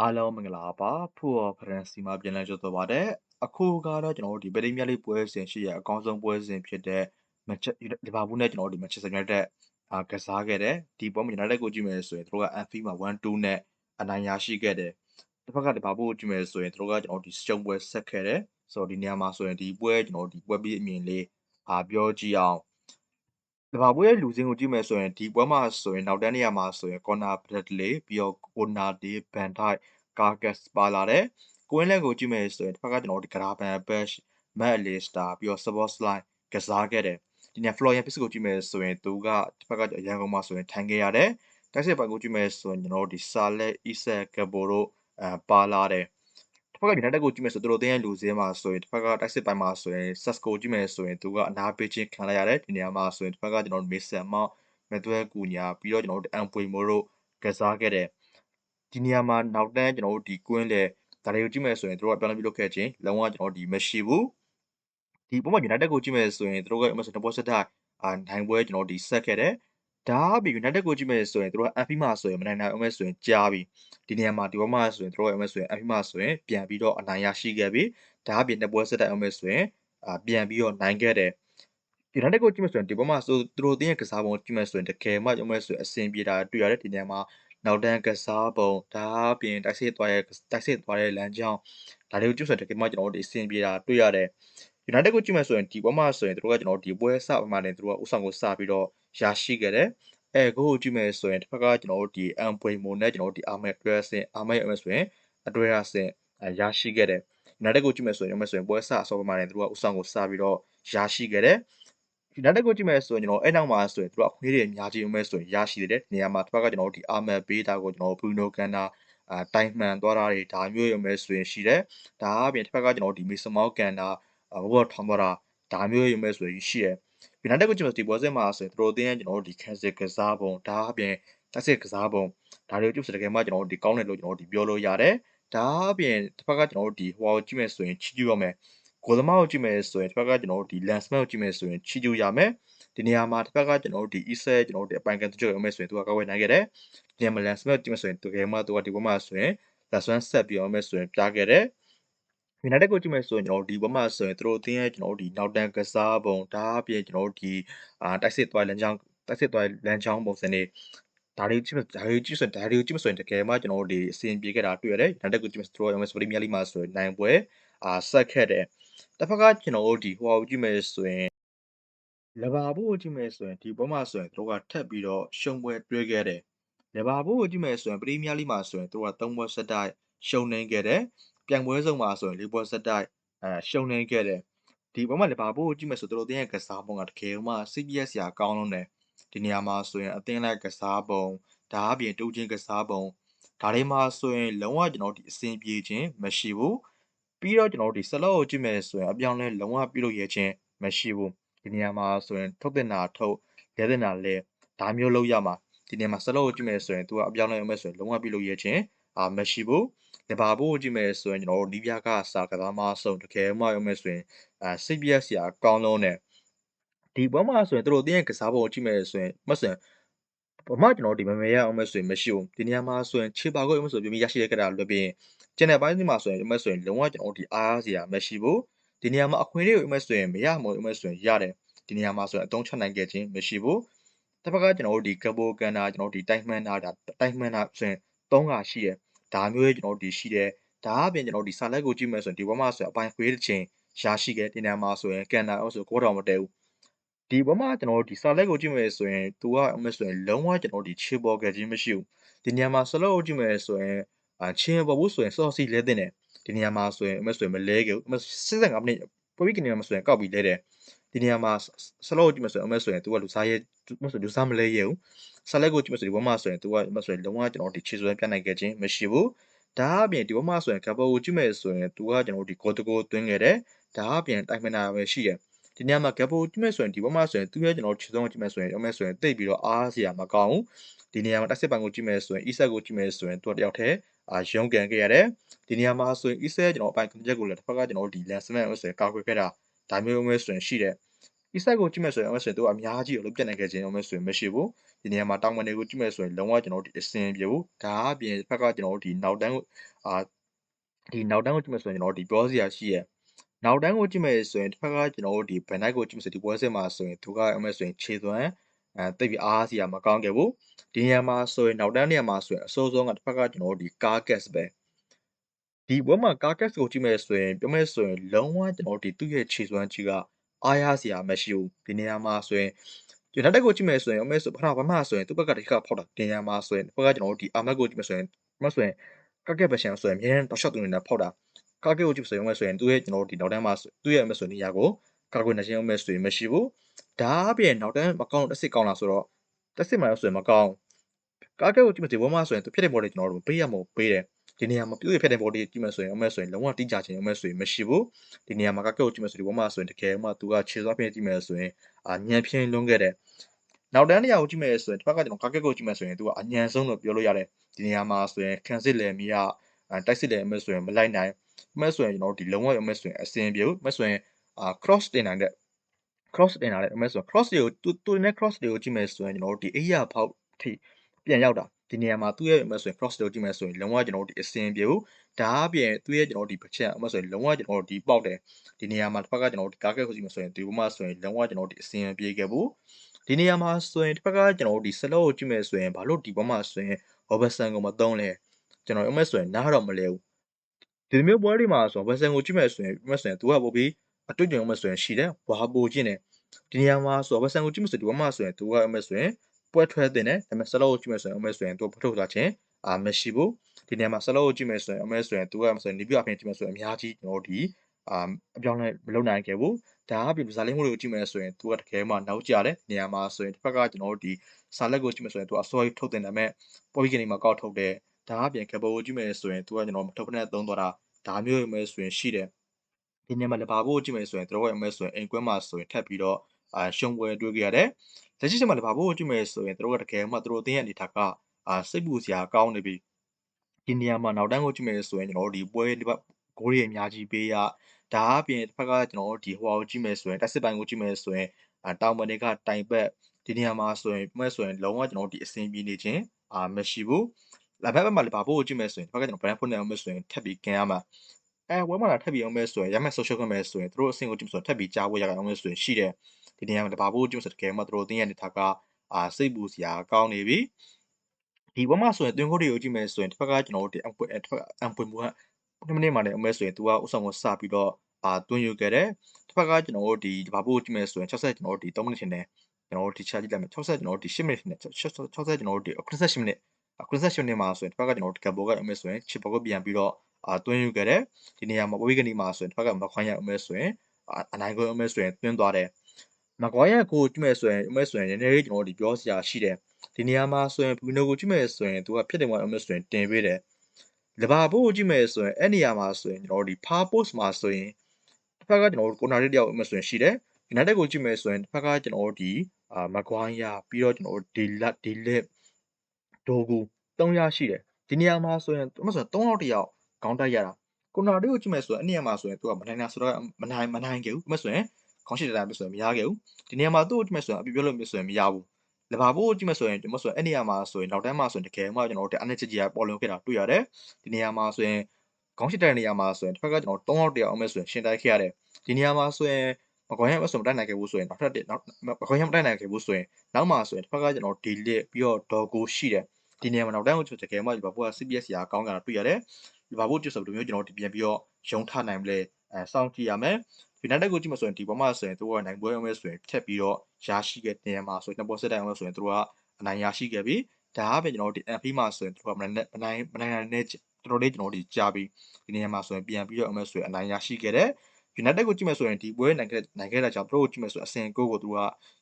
အားလုံးမင်္ဂလာပါဖူအော်ဖရန်စီမှာပြန်လည်ကြိုဆိုပါရစေအခုကတော့ကျွန်တော်တို့ဒီပရိမီယာလိပွဲစဉ်ရှိရအကောင်းဆုံးပွဲစဉ်ဖြစ်တဲ့မန်ချက်လီဗာပူးနဲ့ကျွန်တော်တို့ဒီမန်ချက်စတာယူနိုက်တက်အာကစားခဲ့တယ်ဒီပွဲမှာယူနိုက်တက်ကိုကြည့်မယ်ဆိုရင်တို့ကအန်ဖီမှာ1-2နဲ့အနိုင်ရရှိခဲ့တယ်တစ်ဖက်ကလီဗာပူးကိုကြည့်မယ်ဆိုရင်တို့ကကျွန်တော်တို့ဒီရှုံးပွဲဆက်ခဲ့တယ်ဆိုတော့ဒီနေရာမှာဆိုရင်ဒီပွဲကျွန်တော်တို့ဒီပွဲပြီးအမြင်လေးအာပြောကြည့်အောင် လီဗာပူးရဲ့ လူစင်းကို ကြည့်မယ်ဆိုရင် ဒီပွဲမှာဆိုရင် နောက်တန်းနေရာမှာဆိုရင်ကော်နာဘရက်ဒလေပြီးတော့ကိုနာဒီဘန်ထိုက်ကာကက်ပါလာတယ်။ကွင်းလက်ကို ကြည့်မယ်ဆိုရင်တစ်ဖက်က ကျွန်တော်တို့ဂရာဘန်ဘက်မက်လီစတာပြီးတော့စဘော့စလိုင်းကစားခဲ့တယ်။ဒီနေ့ဖလော်ယန်ပစ်ကို ကြည့်မယ်ဆိုရင် သူကတစ်ဖက်က ရန်ကုန်မှာဆိုရင် ထိုင်ခဲ့ရတယ်။တိုက်စစ်ပိုင်းကို ကြည့်မယ်ဆိုရင်ကျွန်တော်တို့ဒီဆာလက်အီဆက်ကဘိုတို့အဲပါလာတယ်။ တစ်ဖက်ကဒီနောက်တက်ကိုကြည့်မယ်ဆိုသူတို့တင်းရဲ့လူစင်းမှာဆိုရင်တစ်ဖက်ကတိုက်စစ်ပိုင်းမှာဆိုရင်ဆက်ကိုကြည့်မယ်ဆိုရင်သူကအနာပေးချင်းခံလိုက်ရတယ်ဒီနေရာမှာဆိုရင်တစ်ဖက်ကကျွန်တော်တို့မေဆန်မောက်မက်သွဲကူညာပြီးတော့ကျွန်တော်တို့အန်ပွေမိုတို့ကစားခဲ့တယ်ဒီနေရာမှာနောက်တန်းကျွန်တော်တို့ဒီကွင်းလေဒါတွေကိုကြည့်မယ်ဆိုရင်တို့ကပြောင်းလဲပြုလုပ်ခဲ့ခြင်းလုံးဝကျွန်တော်တို့ဒီမရှိဘူးဒီပုံမှန် United ကိုကြည့်မယ်ဆိုရင်တို့ကအမဆိုတဘောဆက်တာအာနိုင်ပွဲကျွန်တော်ဒီဆက်ခဲ့တယ် ဒါအပြင် United ကိုကြည့်မယ်ဆိုရင်တို့က FP မှာဆိုရင်မနိုင်နိုင်အောင်ဆိုရင်ကြားပြီဒီနေရာမှာဒီဘက်မှာဆိုရင်တို့ရဲ့အမဆိုရင် FP မှာဆိုရင်ပြန်ပြီးတော့အနိုင်ရရှိခဲ့ပြီဒါအပြင်တပွဲဆက်တိုင်အောင်ဆိုရင်အာပြန်ပြီးတော့နိုင်ခဲ့တယ် United ကိုကြည့်မယ်ဆိုရင်ဒီဘက်မှာဆိုသူတို့တင်းရဲ့ကစားပုံကြည့်မယ်ဆိုရင်တကယ်မှရုံးမဲ့ဆိုရင်အဆင်ပြေတာတွေ့ရတယ်ဒီနေရာမှာနောက်တန်းကစားပုံဒါအပြင်တိုက်စစ်သွားရဲ့တိုက်စစ်သွားရဲ့လမ်းကြောင်းဒါတွေကိုကြည့်ဆိုရင်တကယ်မှကျွန်တော်တို့အဆင်ပြေတာတွေ့ရတယ် United ကိုကြည့်မယ်ဆိုရင်ဒီဘက်မှာဆိုရင်တို့ကကျွန်တော်ဒီပွဲစပမာနဲ့တို့ကဥဆောင်ကိုစပြီးတော့ ရရှိခဲ့တယ်အဲကိုကိုကြည့်မယ်ဆိုရင်တစ်ဖက်ကကျွန်တော်တို့ဒီအမ်ပွေမိုနဲ့ကျွန်တော်တို့ဒီအာမက်တွဲဆင်အာမက်အမဆိုရင်အတွဲရဆင်ရရှိခဲ့တယ် United ကိုကြည့်မယ်ဆိုရင်အမဆိုရင်ပွဲစအစောပမာနဲ့တို့ကဥဆောင်ကိုစပြီးတော့ရရှိခဲ့တယ် United ကိုကြည့်မယ်ဆိုရင်ကျွန်တော်အဲ့နောက်မှာဆိုရင်သူကအခွင့်အရေးတွေအများကြီးဦးမယ်ဆိုရင်ရရှိတယ်နေရာမှာတစ်ဖက်ကကျွန်တော်တို့ဒီ Armor Beta ကိုကျွန်တော် Bruno Gana အာတိုင်မှန်သွားတာတွေဒါမျိုးရုံပဲဆိုရင်ရှိတယ်ဒါအပြင်တစ်ဖက်ကကျွန်တော်တို့ဒီ Mason Mount Gana ဘောထောင်းသွားတာဒါမျိုးရုံပဲဆိုရင်ရှိတယ် United ကိုကြည့်မယ်ဒီပွဲစဉ်မှာဆိုရင်သူတို့အသင်းရဲ့ကျွန်တော်တို့ဒီ cancel ကစားပုံဒါအပြင်တက်စစ်ကစားပုံဒါတွေကိုကြည့်စတကယ်မှကျွန်တော်တို့ဒီကောင်းတယ်လို့ကျွန်တော်တို့ဒီပြောလို့ရတယ်ဒါအပြင်တစ်ဖက်ကကျွန်တော်တို့ဒီဟိုကိုကြည့်မယ်ဆိုရင်ချီးကျူးရမယ်ကိုသမားကိုကြည့်မယ်ဆိုရင်တစ်ဖက်ကကျွန်တော်တို့ဒီ Landsman ကိုကြည့်မယ်ဆိုရင်ချီကျူရမယ်ဒီနေရာမှာတစ်ဖက်ကကျွန်တော်တို့ဒီ East ကျွန်တော်တို့ဒီအပိုင်ကန်တချို့ရမယ်ဆိုရင်သူကကောက်ဝဲနိုင်ခဲ့တယ်ဒီနေရာမှာ Landsman ကြည့်မယ်ဆိုရင်တကယ်မှသူကဒီဘက်မှာဆိုရင် Landsman ဆက်ပြီးအောင်မယ်ဆိုရင်ပြခဲ့တယ် United ကိုကြည့်မယ်ဆိုရင်ကျွန်တော်တို့ဒီဘက်မှာဆိုရင်သူတို့အသင်းရဲ့ကျွန်တော်တို့ဒီနောက်တန်းကစားပုံဒါအပြင်ကျွန်တော်တို့ဒီအာတိုက်စစ်သွားလမ်းကြောင်းတိုက်စစ်သွားလမ်းကြောင်းပုံစံတွေဒါတွေကြည့်ဒါတွေကြည့်ဆိုဒါတွေကြည့်မဆိုရင်တကယ်မှကျွန်တော်တို့ဒီအစီအပြေခဲ့တာတွေ့ရတယ် United ကိုကြည့်မယ်ဆိုတော့ MS Premier League မှာဆိုရင်နိုင်ပွဲအာဆက်ခဲ့တယ်တစ်ဖက်ကကျွန်တော်တို့ဒီဟိုဟာကိုကြည့်မယ်ဆိုရင်လီဗာပူးကိုကြည့်မယ်ဆိုရင်ဒီပွဲမှာဆိုရင်သူတို့ကထပ်ပြီးတော့ရှုံးပွဲတွေ့ခဲ့တယ်လီဗာပူးကိုကြည့်မယ်ဆိုရင်ပရီးမီးယားလိမှာဆိုရင်သူတို့က၃ပွဲဆက်တိုက်ရှုံးနေခဲ့တယ် ပြိုင်ပွဲစုံမှာဆိုရင်၄ပွဲဆက်တိုက်အဲရှုံးနေခဲ့တယ်ဒီပွဲမှာလီဗာပူးကိုကြည့်မယ်ဆိုသူတို့အသင်းရဲ့ကစားပုံကတကယ်မှ CPS ရာကောင်းလုံးတယ်ဒီနေရာမှာဆိုရင်အသင်းလိုက်ကစားပုံဒါအပြင်တူးချင်းကစားပုံဒါတွေမှာဆိုရင်လုံးဝကျွန်တော်ဒီအဆင်ပြေခြင်းမရှိဘူးပြီးတော့ကျွန်တော်တို့ဒီဆလော့ကိုကြည့်မယ်ဆိုရင်အပြောင်းလဲလုံးဝပြုလုပ်ရခြင်းမရှိဘူးဒီနေရာမှာဆိုရင်ထုတ်တင်တာထုတ်လဲတင်တာလဲဒါမျိုးလုပ်ရမှာဒီနေရာမှာဆလော့ကိုကြည့်မယ်ဆိုရင်သူကအပြောင်းလဲရမယ်ဆိုရင်လုံးဝပြုလုပ်ရခြင်းအာမရှိဘူး လီဗာပူးကိုကြည့်မယ်ဆိုရင်ကျွန်တော်တို့နီးပြားကစာကစားမဆုံးတကယ်မှရမယ်ဆိုရင်အာ CPS ရာအကောင်းလုံးနဲ့ဒီဘက်မှာဆိုရင်သူတို့အတင်းရဲ့ကစားပုံကိုကြည့်မယ်ဆိုရင်မဆိုရင်ဘာမှကျွန်တော်ဒီမမေရအောင်မဲ့ဆိုရင်မရှိဘူးဒီနေရာမှာဆိုရင်ခြေပါကိုအောင်ဆိုပြပြီးရရှိရခဲ့တာလွယ်ပြီးကျန်တဲ့ပိုင်းစီမှာဆိုရင်အမဲ့ဆိုရင်လုံးဝကျွန်တော်ဒီအားအားစရာမရှိဘူးဒီနေရာမှာအခွင့်အရေးကိုအမဲ့ဆိုရင်မရမို့အမဲ့ဆိုရင်ရတယ်ဒီနေရာမှာဆိုရင်အသုံးချနိုင်ခဲ့ခြင်းမရှိဘူးတစ်ဖက်ကကျွန်တော်တို့ဒီကဘိုကန်နာကျွန်တော်ဒီတိုက်မှန်တာဒါတိုက်မှန်တာဆိုရင်၃ခါရှိတယ် ဒါမျိုးကျွန်တော်ဒီရှိတယ်ဒါအပြင်ကျွန်တော်ဒီစာလက်ကိုကြည့်မယ်ဆိုရင်ဒီဘက်မှာဆိုရင်အပိုင်းခွေးတစ်ချိန်ရရှိခဲ့ဒီနေရာမှာဆိုရင်ကန်နာအောင်ဆိုကိုးတော်မတဲဘူးဒီဘက်မှာကျွန်တော်တို့ဒီစာလက်ကိုကြည့်မယ်ဆိုရင်သူကအမဆိုရင်လုံးဝကျွန်တော်ဒီခြေပေါ်ခဲ့ခြင်းမရှိဘူးဒီနေရာမှာဆလော့ကိုကြည့်မယ်ဆိုရင်အချင်းပေါ်ဘူးဆိုရင်စောစီလဲတင်တယ်ဒီနေရာမှာဆိုရင်အမဆိုရင်မလဲခဲ့ဘူးအမ85မိနစ်ပေါ်ပြီးကနေမှာဆိုရင်ကောက်ပြီးလဲတယ် ဒီနေရာမှာဆလော့ကိုကြည့်မယ်ဆိုရင်အမဆိုရင်သူကလူစားရဲမဆိုလူစားမလဲရဲဘူးဆလက်ကိုကြည့်မယ်ဆိုဒီဘက်မှာဆိုရင်သူကအမဆိုရင်လုံးဝကျွန်တော်ဒီခြေစွဲပြနိုင်ခဲ့ခြင်းမရှိဘူးဒါအပြင်ဒီဘက်မှာဆိုရင်ကပ်ပေါ်ကိုကြည့်မယ်ဆိုရင်သူကကျွန်တော်ဒီကိုတကိုသွင်းခဲ့တယ်ဒါအပြင်တိုင်မနာပဲရှိတယ်ဒီနေရာမှာ gap ကိုကြည့်မဲ့ဆိုရင်ဒီဘက်မှာဆိုရင်သူရဲ့ကျွန်တော်ခြေစုံကိုကြည့်မဲ့ဆိုရင်အမဲ့ဆိုရင်တိတ်ပြီးတော့အားစရာမကောင်းဘူးဒီနေရာမှာတက်စစ်ပန်ကိုကြည့်မဲ့ဆိုရင် e-set ကိုကြည့်မဲ့ဆိုရင်သူတယောက်တည်းအာရုံးကန်ခဲ့ရတယ်ဒီနေရာမှာဆိုရင် e-set ကျွန်တော်အပိုင်ကွန်ချက်ကိုလည်းတစ်ဖက်ကကျွန်တော်ဒီ lens man ဆိုရင်ကာကွယ်ခဲ့တာ ဒါမျိုးမျိုးဆိုရင်ရှိတယ်ဒီ site ကိုကြည့်မယ်ဆိုရင်ဆိုရင်သူကအများကြီးကိုလုံးပြတ်နိုင်ခဲ့ခြင်းရောမယ်ဆိုရင်မရှိဘူးဒီနေရာမှာတောင်ပန်တွေကိုကြည့်မယ်ဆိုရင်လုံးဝကျွန်တော်တို့ဒီအစင်ပြေဘူးဒါအပြင်ဘက်ကကျွန်တော်တို့ဒီနောက်တန်းအာဒီနောက်တန်းကိုကြည့်မယ်ဆိုရင်ကျွန်တော်တို့ဒီပြောစရာရှိရဲ့နောက်တန်းကိုကြည့်မယ်ဆိုရင်တစ်ဖက်ကကျွန်တော်တို့ဒီဘန်နိုက်ကိုကြည့်မယ်ဆိုဒီပွဲစဉ်မှာဆိုရင်သူကအမယ်ဆိုရင်ခြေသွမ်းအဲတိတ်ပြီးအားစီရမကောင်းခဲ့ဘူးဒီနေရာမှာဆိုရင်နောက်တန်းနေရာမှာဆိုရင်အစိုးဆုံးကတစ်ဖက်ကကျွန်တော်တို့ဒီ car gas ပဲ ဒီဘက်မှာ car gas ကိုကြည့်မယ်ဆိုရင်ပြောမယ်ဆိုရင်လုံးဝကျွန်တော်တို့ဒီသူ့ရဲ့ခြေစွမ်းကြီးကအားရစရာမရှိဘူးဒီနေရာမှာဆိုရင်ဒီနောက်တက်ကိုကြည့်မယ်ဆိုရင်အမေဆိုပထမဘာမှဆိုရင်သူ့ဘက်ကတခါဖောက်တာဒီနေရာမှာဆိုရင်ဘက်ကကျွန်တော်တို့ဒီအာမက်ကိုကြည့်မယ်ဆိုရင်မဆိုရင်ကက်ကက်ဘက်ရှန်ဆိုရင်အများတောက်လျှောက်သူနေတာဖောက်တာကာကက်ကိုကြည့်ဆိုရင်အမေဆိုရင်သူ့ရဲ့ကျွန်တော်တို့ဒီနောက်တန်းမှာသူ့ရဲ့အမေဆိုနေရာကိုကာကွယ်နေခြင်းအမေဆိုရင်မရှိဘူးဒါအပြင်နောက်တန်းမကောင်းတစ်စစ်ကောင်းလားဆိုတော့တစ်စစ်မှလည်းဆိုရင်မကောင်းကာကက်ကိုကြည့်မယ်ဒီဘက်မှာဆိုရင်သူဖြစ်တဲ့ဘော်လေးကျွန်တော်တို့ပေးရမို့ပေးတယ် ဒီနေရာမှာပြုတ်ရဖြစ်တဲ့ body ကြည့်မယ်ဆိုရင်အမဲဆိုရင်လုံးဝတိကျခြင်းအမဲဆိုရင်မရှိဘူးဒီနေရာမှာကကုတ်ကြည့်မယ်ဆိုဒီဘက်မှာဆိုရင်တကယ်မှသူကခြေစွားပြင်းကြည့်မယ်ဆိုရင်အာညံပြင်းလွန်းခဲ့တယ်နောက်တန်းနေရာကိုကြည့်မယ်ဆိုရင်တစ်ဖက်ကကျွန်တော်ကကက်ကိုကြည့်မယ်ဆိုရင်သူကအညံဆုံးလို့ပြောလို့ရတယ်ဒီနေရာမှာဆိုရင်ခံစစ်လည်းမရတိုက်စစ်လည်းအမဲဆိုရင်မလိုက်နိုင်အမဲဆိုရင်ကျွန်တော်ဒီလုံးဝအမဲဆိုရင်အစင်ပြေဘူးအမဲဆိုရင်အာ cross တင်နိုင်တဲ့ cross တင်လာတဲ့အမဲဆို cross တွေကိုတူတူနဲ့ cross တွေကိုကြည့်မယ်ဆိုရင်ကျွန်တော်တို့ဒီ area ဖောက်ထိပြန်ရောက်တာ ဒီနေရာမှာသူ့ရဲ့အမဆိုရင် cross လို့ကြည့်မယ်ဆိုရင်လုံးဝကျွန်တော်တို့ဒီအစင်ပြေဘူးဒါအပြင်သူ့ရဲ့ကျွန်တော်တို့ဒီပချက်အမဆိုရင်လုံးဝကျွန်တော်တို့ဒီပေါက်တယ်ဒီနေရာမှာတစ်ဖက်ကကျွန်တော်တို့ဒီ target ကိုကြည့်မယ်ဆိုရင်ဒီဘက်မှာဆိုရင်လုံးဝကျွန်တော်တို့ဒီအစင်ပြေခဲ့ဘူးဒီနေရာမှာဆိုရင်တစ်ဖက်ကကျွန်တော်တို့ဒီ slow ကိုကြည့်မယ်ဆိုရင်ဘာလို့ဒီဘက်မှာဆိုရင် Robertson ကိုမသုံးလဲကျွန်တော်အမဆိုရင်နားတော့မလဲဘူးဒီမျိုးပွဲတွေမှာဆို Robertson ကိုကြည့်မယ်ဆိုရင်အမဆိုရင်သူကပို့ပြီးအတွေ့အကြုံအမဆိုရင်ရှိတယ်ဝါပိုကျင့်တယ်ဒီနေရာမှာဆို Robertson ကိုကြည့်မယ်ဆိုဒီဘက်မှာဆိုရင်သူကအမဆိုရင် ပွဲထွဲတင်တယ်ဒါပေမဲ့ slow ကိုကြည့်မယ်ဆိုရင်အမဲဆိုရင်သူဖထုတ်သွားခြင်းအာမရှိဘူးဒီနေရာမှာ slow ကိုကြည့်မယ်ဆိုရင်အမဲဆိုရင်သူကဆိုရင်နေပြအပြင်ကြည့်မယ်ဆိုရင်အများကြီးကျွန်တော်ဒီအာအပြောင်းလဲမလုပ်နိုင်ခဲ့ဘူးဒါအပြင်ဇာလင်းမှုတွေကိုကြည့်မယ်ဆိုရင်သူကတကယ်မှနောက်ကျတယ်နေရာမှာဆိုရင်တစ်ဖက်ကကျွန်တော်ဒီစာလက်ကိုကြည့်မယ်ဆိုရင်သူအစောကြီးထုတ်တင်တယ်မဲ့ပေါ်ပြီးကနေမှာကောက်ထုတ်တယ်ဒါအပြင်ကဘောကိုကြည့်မယ်ဆိုရင်သူကကျွန်တော်မထုတ်ဖက်နဲ့သုံးသွားတာဒါမျိုးပဲဆိုရင်ရှိတယ်ဒီနေ့မှာလဘာဘိုးကြည့်မယ်ဆိုရင်တို့ရဲ့အမဲဆိုရင်အိမ်ကွဲမှာဆိုရင်ထပ်ပြီးတော့ အာရှုံပွဲတွေ့ကြရတယ်လက်ရှိချိန်မှာလည်းဘာဖို့ကြည့်မယ်ဆိုရင်တို့ကတကယ်မှတို့အတင်းရဲ့အနေထားကအာစိတ်ပူစရာကောင်းနေပြီဒီနေရာမှာနောက်တန်းကိုကြည့်မယ်ဆိုရင်ကျွန်တော်တို့ဒီပွဲဒီဘက်ဂိုးတွေအများကြီးပေးရဒါအပြင်တစ်ဖက်ကကျွန်တော်တို့ဒီဟိုကိုကြည့်မယ်ဆိုရင်တက်စစ်ပိုင်းကိုကြည့်မယ်ဆိုရင်အာတောင်ပန်တွေကတိုင်ဘက်ဒီနေရာမှာဆိုရင်မဲ့ဆိုရင်လုံးဝကျွန်တော်တို့ဒီအဆင်ပြေနေခြင်းအာမရှိဘူးလာဘက်ဘက်မှာလည်းဘာဖို့ကြည့်မယ်ဆိုရင်တစ်ဖက်ကကျွန်တော် brand ဖွင့်နေအောင်မယ်ဆိုရင်ထပ်ပြီးကန်ရမှာအဲဝဲမှာလာထပ်ပြီးအောင်မယ်ဆိုရင်ရမယ် social ခွင့်မယ်ဆိုရင်တို့အဆင့်ကိုကြည့်မယ်ဆိုရင်ထပ်ပြီးကြားဝဲရအောင်မယ်ဆိုရင်ရှိတယ် ဒီနေရာမှာတဘာဖို့ကျုပ်စတကယ်မှတို့အတင်းရနေတာကအာစိတ်ပူစရာကောင်းနေပြီဒီဘက်မှာဆိုရင်တွင်ခုတ်တွေကိုကြည့်မယ်ဆိုရင်တစ်ဖက်ကကျွန်တော်တို့ဒီအပွင့်တစ်ဖက်အပွင့်မှုက9မိနစ်မှလည်းအမဲဆိုရင်သူကဥဆောင်ကိုစပြီးတော့အာတွင်ယူခဲ့တယ်တစ်ဖက်ကကျွန်တော်တို့ဒီဘာဖို့ကြည့်မယ်ဆိုရင်60ကျွန်တော်တို့ဒီ3မိနစ်ထင်တယ်ကျွန်တော်တို့ဒီ charge ကြည့်လိုက်မယ်60ကျွန်တော်တို့ဒီ10မိနစ်ထင်တယ်60ကျွန်တော်တို့ဒီ98မိနစ်98မိနစ်မှာဆိုရင်တစ်ဖက်ကကျွန်တော်တို့ဒီကဘောကအမဲဆိုရင်ချစ်ဘောကပြန်ပြီးတော့အာတွင်းယူခဲ့တယ်ဒီနေရာမှာဝိကနီမှာဆိုရင်တစ်ဖက်ကမခွန်ရအမဲဆိုရင်အနိုင်ကိုအမဲဆိုရင်တွင်းသွားတယ် မကွာရဲ့ကိုကြည့်မယ်ဆိုရင်အမဲဆိုရင်နည်းနည်းလေးကျွန်တော်ဒီပြောစရာရှိတယ်ဒီနေရာမှာဆိုရင်ဘီနိုကိုကြည့်မယ်ဆိုရင်သူကဖြစ်တယ်မှာအမဲဆိုရင်တင်ပေးတယ်လဘာဘိုးကိုကြည့်မယ်ဆိုရင်အဲ့နေရာမှာဆိုရင်ကျွန်တော်ဒီ far post မှာဆိုရင်တစ်ဖက်ကကျွန်တော်တို့ကိုနာရီတယောက်အမဲဆိုရင်ရှိတယ် United ကိုကြည့်မယ်ဆိုရင်တစ်ဖက်ကကျွန်တော်တို့ဒီအာမကွာယာပြီးတော့ကျွန်တော်တို့ဒီလက်ဒီလက်ဒိုကူ300ရှိတယ်ဒီနေရာမှာဆိုရင်အမဲဆိုရင်3လောက်တယောက်ခေါင်းတိုက်ရတာကိုနာရီကိုကြည့်မယ်ဆိုရင်အဲ့နေရာမှာဆိုရင်သူကမနိုင်တာဆိုတော့မနိုင်မနိုင်ခဲ့ဘူးအမဲဆိုရင် ခေါင်းရှိတဲ့တိုင်းပဲဆိုရင်မရခဲ့ဘူးဒီနေရာမှာသူ့ကိုကြည့်မယ်ဆိုရင်အပြပြောလို့မျိုးဆိုရင်မရဘူးလဘာဘိုးကိုကြည့်မယ်ဆိုရင်ကျွန်တော်ဆိုရင်အဲ့နေရာမှာဆိုရင်နောက်တန်းမှာဆိုရင်တကယ်မှကျွန်တော်တို့အနေချစ်ကြီးကပေါ်လွင်ခဲ့တာတွေ့ရတယ်ဒီနေရာမှာဆိုရင်ခေါင်းရှိတဲ့နေရာမှာဆိုရင်တစ်ဖက်ကကျွန်တော်3ရောက်တယောက်အောင်မဲ့ဆိုရင်ရှင်းတိုက်ခဲ့ရတယ်ဒီနေရာမှာဆိုရင်မကွန်ရဲ့မဆိုမတိုက်နိုင်ခဲ့ဘူးဆိုရင်နောက်ထပ်နောက်မကွန်ရဲ့မတိုက်နိုင်ခဲ့ဘူးဆိုရင်နောက်မှာဆိုရင်တစ်ဖက်ကကျွန်တော် delete ပြီးတော့ dog ကိုရှိတယ်ဒီနေရာမှာနောက်တန်းကိုကျွန်တော်တကယ်မှဒီဘာဘိုးက CPS ရာကောင်းကြတာတွေ့ရတယ်ဒီဘာဘိုးကျဆိုဘယ်လိုမျိုးကျွန်တော်ဒီပြန်ပြီးတော့ရုံထနိုင်မလဲအဲစောင့်ကြည့်ရမယ် United ကိုကြည့်မှဆိုရင်ဒီပေါ်မှာဆိုရင်သူကနိုင်ပွဲအောင်မဲ့ဆိုရင်ဖြတ်ပြီးတော့ရရှိခဲ့တဲ့နေရာမှာဆိုရင်နှစ်ပေါ်ဆက်တိုင်အောင်ဆိုရင်သူကအနိုင်ရရှိခဲ့ပြီဒါကပဲကျွန်တော်တို့ဒီ MP မှာဆိုရင်သူကမနိုင်မနိုင်မနိုင်တဲ့တော်တော်လေးကျွန်တော်တို့ကြာပြီးဒီနေရာမှာဆိုရင်ပြန်ပြီးတော့အောင်မဲ့ဆိုရင်အနိုင်ရရှိခဲ့တယ် United ကိုကြည့်မှဆိုရင်ဒီပွဲနိုင်ခဲ့နိုင်ခဲ့တာကြောင့်သူတို့ကိုကြည့်မှဆိုအစင်ကိုကိုသူက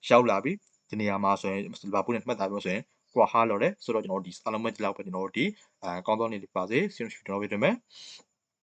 ရောက်လာပြီဒီနေရာမှာဆိုရင်လီဗာပူးနဲ့မှတ်သားပြောဆိုရင်ကွာဟာလော်တယ်ဆိုတော့ကျွန်တော်တို့ဒီအားလုံးပဲဒီလောက်ပဲကျွန်တော်တို့ဒီအဲကောင်းသောနေ့လေးပါစေဆီယွန်ကျွန်တော်ပြတယ်မယ်